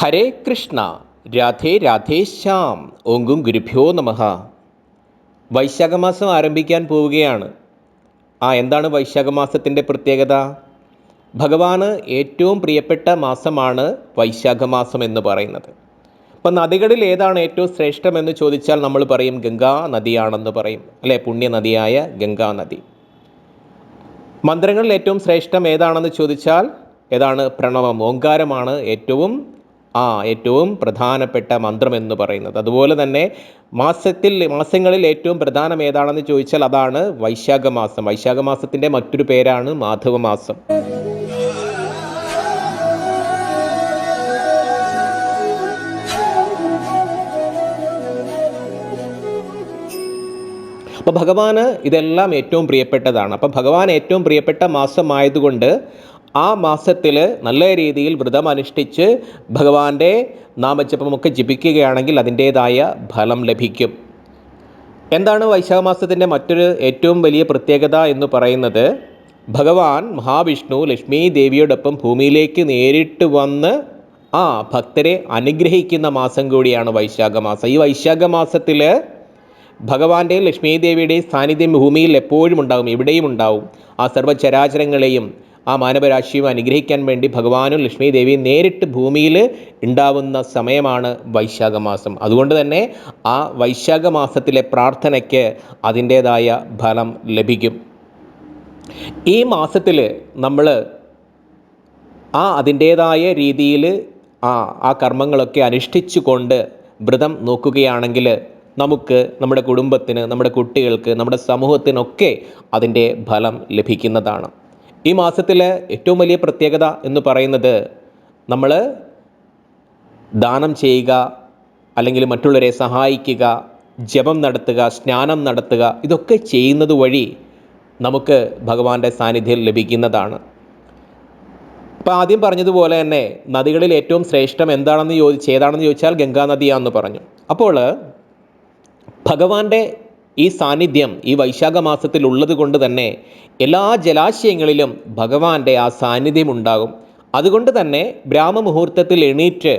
ഹരേ കൃഷ്ണ രാധേ രാധേ ശ്യാം ഓങ്കും ഗുരുഭ്യോ നമഃ. വൈശാഖമാസം ആരംഭിക്കാൻ പോവുകയാണ്. ആ എന്താണ് വൈശാഖ മാസത്തിന്റെ പ്രത്യേകത? ഭഗവാന് ഏറ്റവും പ്രിയപ്പെട്ട മാസമാണ് വൈശാഖമാസം എന്ന് പറയുന്നത്. അപ്പം നദികളിൽ ഏതാണ് ഏറ്റവും ശ്രേഷ്ഠമെന്ന് ചോദിച്ചാൽ നമ്മൾ പറയും ഗംഗാ നദിയാണെന്ന് പറയും അല്ലെ? പുണ്യനദിയായ ഗംഗാ നദി. മന്ത്രങ്ങളിൽ ഏറ്റവും ശ്രേഷ്ഠം ഏതാണെന്ന് ചോദിച്ചാൽ ഏതാണ് പ്രണവം ഓങ്കാരമാണ് ഏറ്റവും ആ ഏറ്റവും പ്രധാനപ്പെട്ട മന്ത്രം എന്ന് പറയുന്നത്. അതുപോലെ തന്നെ മാസത്തിൽ മാസങ്ങളിൽ ഏറ്റവും പ്രധാനം ഏതാണെന്ന് ചോദിച്ചാൽ അതാണ് വൈശാഖ മാസം വൈശാഖ മാസത്തിന്റെ മറ്റൊരു പേരാണ് മാധവ മാസം അപ്പോൾ ഭഗവാന് ഇതെല്ലാം ഏറ്റവും പ്രിയപ്പെട്ടതാണ്. അപ്പോൾ ഭഗവാൻ ഏറ്റവും പ്രിയപ്പെട്ട മാസമായതുകൊണ്ട് ആ മാസത്തിൽ നല്ല രീതിയിൽ വ്രതം അനുഷ്ഠിച്ച് ഭഗവാന്റെ നാമജപമൊക്കെ ജപിക്കുകയാണെങ്കിൽ അതിന്റേതായ ഫലം ലഭിക്കും. എന്താണ് വൈശാഖ മാസത്തിന്റെ മറ്റൊരു ഏറ്റവും വലിയ പ്രത്യേകത എന്ന് പറയുന്നത്? ഭഗവാൻ മഹാവിഷ്ണു ലക്ഷ്മി ദേവിയോടൊപ്പം ഭൂമിയിലേക്ക് നേരിട്ട് വന്ന് ആ ഭക്തരെ അനുഗ്രഹിക്കുന്ന മാസം കൂടിയാണ് വൈശാഖ മാസം ഈ വൈശാഖ മാസത്തിൽ ഭഗവാന്റെയും ലക്ഷ്മി ദേവിയുടെയും സാന്നിധ്യം ഭൂമിയിൽ എപ്പോഴും ഉണ്ടാകും എവിടെയും ഉണ്ടാവും. ആ സർവചരാചരങ്ങളെയും ആ മാനവരാശിയും അനുഗ്രഹിക്കാൻ വേണ്ടി ഭഗവാനും ലക്ഷ്മി ദേവിയും നേരിട്ട് ഭൂമിയിൽ ഉണ്ടാവുന്ന സമയമാണ് വൈശാഖ മാസം അതുകൊണ്ട് തന്നെ ആ വൈശാഖ മാസത്തിലെ പ്രാർത്ഥനയ്ക്ക് അതിന്റേതായ ഫലം ലഭിക്കും. ഈ മാസത്തിൽ നമ്മൾ ആ അതിന്റേതായ രീതിയിൽ ആ ആ കർമ്മങ്ങളൊക്കെ അനുഷ്ഠിച്ചുകൊണ്ട് വ്രതം നോക്കുകയാണെങ്കിൽ നമുക്ക് നമ്മുടെ കുടുംബത്തിന് നമ്മുടെ കുട്ടികൾക്ക് നമ്മുടെ സമൂഹത്തിനൊക്കെ അതിന്റെ ഫലം ലഭിക്കുന്നതാണ്. ഈ മാസത്തിലെ ഏറ്റവും വലിയ പ്രത്യേകത എന്ന് പറയുന്നത് നമ്മൾ ദാനം ചെയ്യുക അല്ലെങ്കിൽ മറ്റുള്ളവരെ സഹായിക്കുക ജപം നടത്തുക സ്നാനം നടത്തുക ഇതൊക്കെ ചെയ്യുന്നത് വഴി നമുക്ക് ഭഗവാന്റെ സാന്നിധ്യം ലഭിക്കുന്നതാണ്. അപ്പോൾ ആദ്യം പറഞ്ഞതുപോലെ തന്നെ നദികളിൽ ഏറ്റവും ശ്രേഷ്ഠം എന്താണെന്ന് ചോദിച്ച് ഏതാണെന്ന് ചോദിച്ചാൽ ഗംഗാ നദിയാണെന്ന് പറഞ്ഞു. അപ്പോൾ ഭഗവാന്റെ ഈ സാന്നിധ്യം ഈ വൈശാഖ മാസത്തിൽ ഉള്ളത് കൊണ്ട് തന്നെ എല്ലാ ജലാശയങ്ങളിലും ഭഗവാന്റെ ആ സാന്നിധ്യം ഉണ്ടാകും. അതുകൊണ്ട് തന്നെ ബ്രാഹ്മമുഹൂർത്തത്തിൽ എണീറ്റ്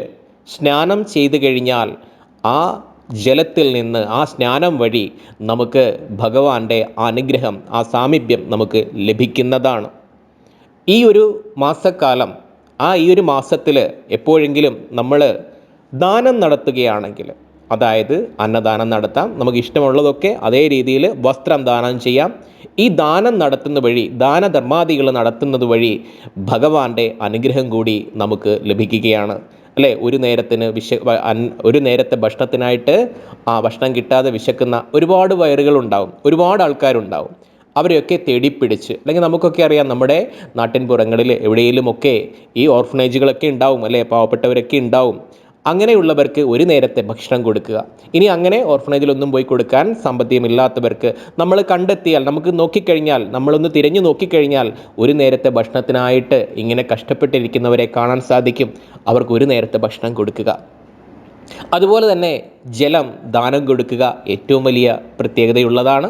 സ്നാനം ചെയ്തു കഴിഞ്ഞാൽ ആ ജലത്തിൽ നിന്ന് ആ സ്നാനം വഴി നമുക്ക് ഭഗവാന്റെ അനുഗ്രഹം ആ സാമീപ്യം നമുക്ക് ലഭിക്കുന്നതാണ്. ഈ ഒരു മാസക്കാലം ആ ഈ ഒരു മാസത്തിൽ എപ്പോഴെങ്കിലും നമ്മൾ ദാനം നടത്തുകയാണെങ്കിൽ അതായത് അന്നദാനം നടത്താം. നമുക്ക് ഇഷ്ടമുള്ളതൊക്കെ അതേ രീതിയിൽ വസ്ത്രം ദാനം ചെയ്യാം. ഈ ദാനം നടത്തുന്ന വഴി ദാനധർമാദികൾ നടത്തുന്നത് വഴി ഭഗവാന്റെ അനുഗ്രഹം കൂടി നമുക്ക് ലഭിക്കുകയാണ്. അല്ലേ? ഒരു നേരത്തിന് വിശ ഒരു നേരത്തെ ഭക്ഷണത്തിനായിട്ട് ആ ഭക്ഷണം കിട്ടാതെ വിശക്കുന്ന ഒരുപാട് വയറുകളുണ്ടാവും. ഒരുപാട് ആൾക്കാരുണ്ടാവും. അവരെയൊക്കെ തേടിപ്പിടിച്ച് അല്ലെങ്കിൽ നമുക്കൊക്കെ അറിയാം നമ്മുടെ നാട്ടിൻപുറങ്ങളിൽ എവിടെയെങ്കിലുമൊക്കെ ഈ ഓർഫനേജുകളൊക്കെ ഉണ്ടാവും അല്ലേ? പാവപ്പെട്ടവരൊക്കെ ഉണ്ടാവും. അങ്ങനെയുള്ളവർക്ക് ഒരു നേരത്തെ ഭക്ഷണം കൊടുക്കുക. ഇനി അങ്ങനെ ഓർഫനേജിലൊന്നും പോയി കൊടുക്കാൻ സാമ്പത്തികമില്ലാത്തവർക്ക് നമ്മൾ കണ്ടെത്തിയാൽ നമുക്ക് നോക്കിക്കഴിഞ്ഞാൽ നമ്മളൊന്ന് തിരഞ്ഞു നോക്കിക്കഴിഞ്ഞാൽ ഒരു നേരത്തെ ഭക്ഷണത്തിനായിട്ട് ഇങ്ങനെ കഷ്ടപ്പെട്ടിരിക്കുന്നവരെ കാണാൻ സാധിക്കും. അവർക്ക് ഒരു നേരത്തെ ഭക്ഷണം കൊടുക്കുക. അതുപോലെ തന്നെ ജലം ദാനം കൊടുക്കുക ഏറ്റവും വലിയ പ്രത്യേകതയുള്ളതാണ്.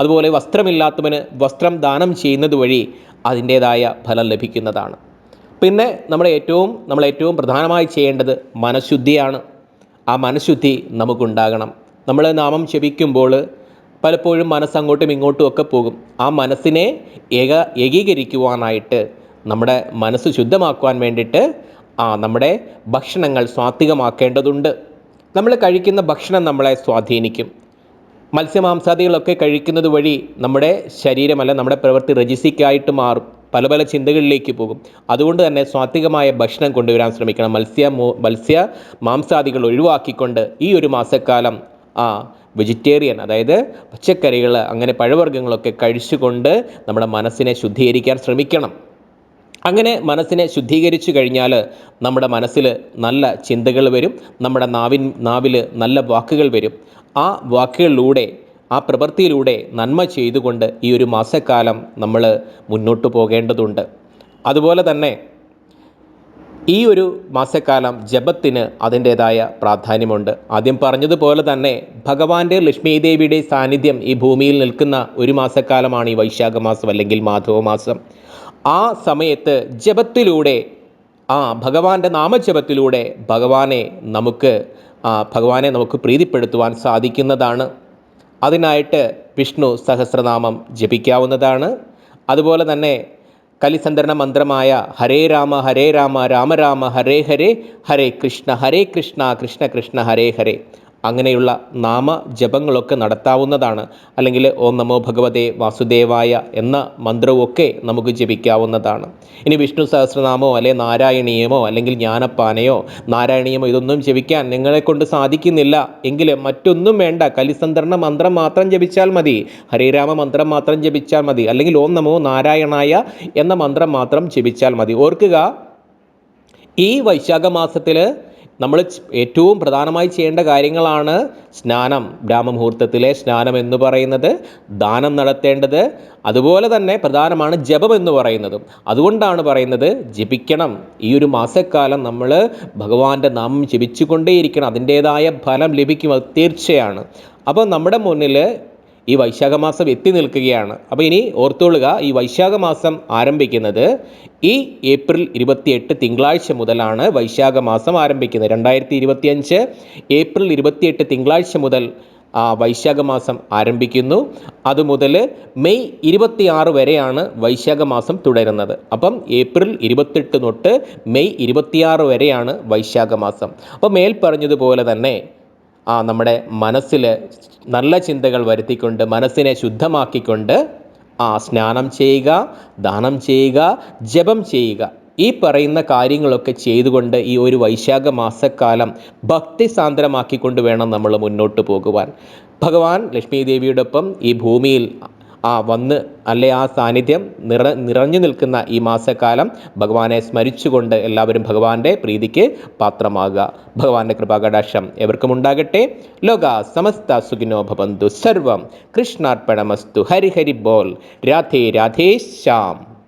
അതുപോലെ വസ്ത്രമില്ലാത്തവന് വസ്ത്രം ദാനം ചെയ്യുന്നത് വഴി അതിന്റേതായ ഫലം ലഭിക്കുന്നതാണ്. പിന്നെ നമ്മൾ ഏറ്റവും നമ്മൾ ഏറ്റവും പ്രധാനമായി ചെയ്യേണ്ടത് മനഃശുദ്ധിയാണ്. ആ മനഃശുദ്ധി നമുക്കുണ്ടാകണം. നമ്മൾ നാമം ജപിക്കുമ്പോൾ പലപ്പോഴും മനസ്സങ്ങോട്ടും ഇങ്ങോട്ടും ഒക്കെ പോകും. ആ മനസ്സിനെ ഏക ഏകീകരിക്കുവാനായിട്ട് നമ്മുടെ മനസ്സ് ശുദ്ധമാക്കുവാൻ വേണ്ടിയിട്ട് ആ നമ്മുടെ ഭക്ഷണങ്ങൾ സ്വാത്വികമാക്കേണ്ടതുണ്ട്. നമ്മൾ കഴിക്കുന്ന ഭക്ഷണം നമ്മളെ സ്വാധീനിക്കും. മത്സ്യമാംസാദികളൊക്കെ കഴിക്കുന്നത് വഴി നമ്മുടെ ശരീരമല്ല നമ്മുടെ പ്രവൃത്തി രജിസിക്കായിട്ട് മാറും. പല പല ചിന്തകളിലേക്ക് പോകും. അതുകൊണ്ട് തന്നെ സ്വാത്വികമായ ഭക്ഷണം കൊണ്ടുവരാൻ ശ്രമിക്കണം. മത്സ്യ മത്സ്യ മാംസാദികൾ ഒഴിവാക്കിക്കൊണ്ട് ഈ ഒരു മാസക്കാലം ആ വെജിറ്റേറിയൻ അതായത് പച്ചക്കറികൾ അങ്ങനെ പഴവർഗങ്ങളൊക്കെ കഴിച്ചുകൊണ്ട് നമ്മുടെ മനസ്സിനെ ശുദ്ധീകരിക്കാൻ ശ്രമിക്കണം. അങ്ങനെ മനസ്സിനെ ശുദ്ധീകരിച്ചു കഴിഞ്ഞാൽ നമ്മുടെ മനസ്സിൽ നല്ല ചിന്തകൾ വരും. നമ്മുടെ നാവിൻ നാവിൽ നല്ല വാക്കുകൾ വരും. ആ വാക്കുകളിലൂടെ ആ പ്രവൃത്തിയിലൂടെ നന്മ ചെയ്തുകൊണ്ട് ഈ ഒരു മാസക്കാലം നമ്മൾ മുന്നോട്ട് പോകേണ്ടതുണ്ട്. അതുപോലെ തന്നെ ഈ ഒരു മാസക്കാലം ജപത്തിന് അതിന്റേതായ പ്രാധാന്യമുണ്ട്. ആദ്യം പറഞ്ഞതുപോലെ തന്നെ ഭഗവാന്റെ ലക്ഷ്മി ദേവിയുടെ സാന്നിധ്യം ഈ ഭൂമിയിൽ നിൽക്കുന്ന ഒരു മാസക്കാലമാണ് ഈ വൈശാഖ മാസം അല്ലെങ്കിൽ മാധവ മാസം ആ സമയത്ത് ജപത്തിലൂടെ ആ ഭഗവാന്റെ നാമജപത്തിലൂടെ ഭഗവാനെ നമുക്ക് ഭഗവാനെ നമുക്ക് പ്രീതിപ്പെടുത്തുവാൻ സാധിക്കുന്നതാണ്. അതിനായിട്ട് വിഷ്ണു സഹസ്രനാമം ജപിക്കാവുന്നതാണ്. അതുപോലെ തന്നെ കലിസന്ധരണ മന്ത്രമായ ഹരേ രാമ ഹരേ രാമ രാമ രാമ ഹരേ ഹരേ ഹരേ കൃഷ്ണ ഹരേ കൃഷ്ണ കൃഷ്ണ കൃഷ്ണ ഹരേ ഹരേ. അങ്ങനെയുള്ള നാമ ജപങ്ങളൊക്കെ നടത്താവുന്നതാണ്. അല്ലെങ്കിൽ ഓം നമോ ഭഗവതേ വാസുദേവായ എന്ന മന്ത്രവുമൊക്കെ നമുക്ക് ജപിക്കാവുന്നതാണ്. ഇനി വിഷ്ണു സഹസ്രനാമോ അല്ലെ നാരായണീയമോ അല്ലെങ്കിൽ ജ്ഞാനപ്പാനയോ നാരായണീയമോ ഇതൊന്നും ജപിക്കാൻ നിങ്ങളെ കൊണ്ട് സാധിക്കുന്നില്ല. എങ്കിൽ മറ്റൊന്നും വേണ്ട. കലിസന്ധരണ മന്ത്രം മാത്രം ജപിച്ചാൽ മതി. ഹരിരാമ മന്ത്രം മാത്രം ജപിച്ചാൽ മതി. അല്ലെങ്കിൽ ഓം നമോ നാരായണായ എന്ന മന്ത്രം മാത്രം ജപിച്ചാൽ മതി. ഓർക്കുക ഈ വൈശാഖ മാസത്തിൽ നമ്മൾ ഏറ്റവും പ്രധാനമായി ചെയ്യേണ്ട കാര്യങ്ങളാണ് സ്നാനം ബ്രാഹ്മമുഹൂർത്തത്തിലെ സ്നാനം എന്ന് പറയുന്നത് ദാനം നടത്തേണ്ടത് അതുപോലെ തന്നെ പ്രധാനമാണ് ജപം എന്ന് പറയുന്നതും. അതുകൊണ്ടാണ് പറയുന്നത് ജപിക്കണം. ഈ ഒരു മാസക്കാലം നമ്മൾ ഭഗവാന്റെ നാമം ജപിച്ചുകൊണ്ടേയിരിക്കണം. അതിന്റേതായ ഫലം ലഭിക്കും അത് തീർച്ചയാണ്. അപ്പോൾ നമ്മുടെ മുന്നിൽ ഈ വൈശാഖ മാസം എത്തി നിൽക്കുകയാണ്. അപ്പോൾ ഇനി ഓർത്തുകൊള്ളുക ഈ വൈശാഖ മാസം ആരംഭിക്കുന്നത് ഈ ഏപ്രിൽ ഇരുപത്തിയെട്ട് തിങ്കളാഴ്ച മുതലാണ് വൈശാഖ മാസം ആരംഭിക്കുന്നത്. രണ്ടായിരത്തി ഇരുപത്തിയഞ്ച് ഏപ്രിൽ ഇരുപത്തിയെട്ട് തിങ്കളാഴ്ച മുതൽ വൈശാഖ മാസം ആരംഭിക്കുന്നു. അതുമുതൽ മെയ് ഇരുപത്തിയാറ് വരെയാണ് വൈശാഖ മാസം തുടരുന്നത്. അപ്പം ഏപ്രിൽ ഇരുപത്തെട്ട് തൊട്ട് മെയ് ഇരുപത്തിയാറ് വരെയാണ് വൈശാഖ മാസം അപ്പോൾ മേൽ പറഞ്ഞതുപോലെ തന്നെ ആ നമ്മുടെ മനസ്സിൽ നല്ല ചിന്തകൾ വരുത്തിക്കൊണ്ട് മനസ്സിനെ ശുദ്ധമാക്കിക്കൊണ്ട് ആ സ്നാനം ചെയ്യുക ദാനം ചെയ്യുക ജപം ചെയ്യുക. ഈ പറയുന്ന കാര്യങ്ങളൊക്കെ ചെയ്തുകൊണ്ട് ഈ ഒരു വൈശാഖ മാസക്കാലം ഭക്തി സാന്ദ്രമാക്കിക്കൊണ്ട് വേണം നമ്മൾ മുന്നോട്ട് പോകുവാൻ. ഭഗവാൻ ലക്ഷ്മി ദേവിയോടൊപ്പം ഈ ഭൂമിയിൽ ആ വന്ന് അല്ലെ ആ സാന്നിധ്യം നിറ നിറഞ്ഞു നിൽക്കുന്ന ഈ മാസക്കാലം ഭഗവാനെ സ്മരിച്ചുകൊണ്ട് എല്ലാവരും ഭഗവാന്റെ പ്രീതിക്ക് പാത്രമാകുക. ഭഗവാന്റെ കൃപാകടാക്ഷം എവർക്കും ഉണ്ടാകട്ടെ. ലോക സമസ്ത സുഖിനോ ഭവന്തു. സർവം കൃഷ്ണാർപ്പണമസ്തു. ഹരിഹരി ഹരി ബോൾ. രാധേ രാധേ ശ്യാം.